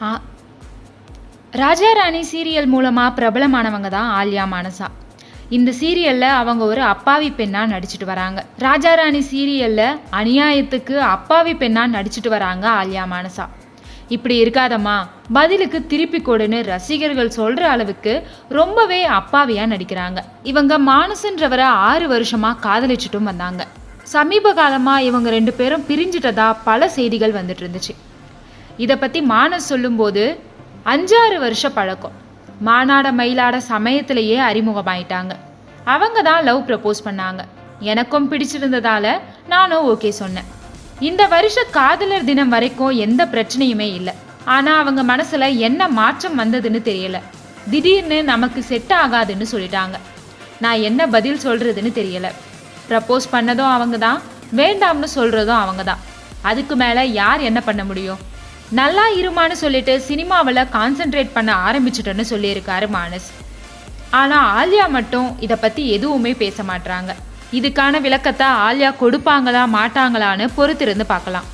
ஆ. Raja Rani serial மூலமாக பிரபலமானவங்க தான் ஆலியா மானசா. இந்த சீரியலில் அவங்க ஒரு அப்பாவி பெண்ணாக நடிச்சிட்டு வராங்க. ராஜா ராணி சீரியலில் அநியாயத்துக்கு அப்பாவி பெண்ணாக நடிச்சிட்டு வராங்க ஆலியா மானசா. இப்படி இருக்காதம்மா பதிலுக்கு திருப்பி கொடுன்னு ரசிகர்கள் சொல்கிற அளவுக்கு ரொம்பவே அப்பாவியாக நடிக்கிறாங்க. இவங்க மானசன்றவரை ஆறு வருஷமாக காதலிச்சிட்டும் வந்தாங்க. சமீப காலமாக இவங்க ரெண்டு பேரும் பிரிஞ்சிட்டதா பல செய்திகள் வந்துட்டு இருந்துச்சு. இதை பற்றி மானஸ் சொல்லும்போது அஞ்சாறு வருஷ பழக்கம். மானாட மயிலாட சமயத்திலேயே அறிமுகமாயிட்டாங்க. அவங்க தான் லவ் ப்ரப்போஸ் பண்ணாங்க. எனக்கும் பிடிச்சிருந்ததால நானும் ஓகே சொன்னேன். இந்த வருஷ காதலர் தினம் வரைக்கும் எந்த பிரச்சனையுமே இல்லை. ஆனால் அவங்க மனசில் என்ன மாற்றம் வந்ததுன்னு தெரியல. திடீர்னு நமக்கு செட் ஆகாதுன்னு சொல்லிட்டாங்க. நான் என்ன பதில் சொல்கிறதுன்னு தெரியல. ப்ரப்போஸ் பண்ணதும் அவங்க தான் வேண்டாம்னு சொல்கிறதும் அவங்க தான் அதுக்கு மேலே யார் என்ன பண்ண முடியும்? நல்லா இருமான்னு சொல்லிட்டு சினிமாவில் கான்சென்ட்ரேட் பண்ண ஆரம்பிச்சிட்டேன்னு சொல்லியிருக்காரு மானஸ். ஆனால் ஆலியா மட்டும் இதை பற்றி எதுவுமே பேச மாட்றாங்க. இதுக்கான விளக்கத்தை ஆலியா கொடுப்பாங்களா மாட்டாங்களான்னு பொறுத்திருந்து பார்க்கலாம்.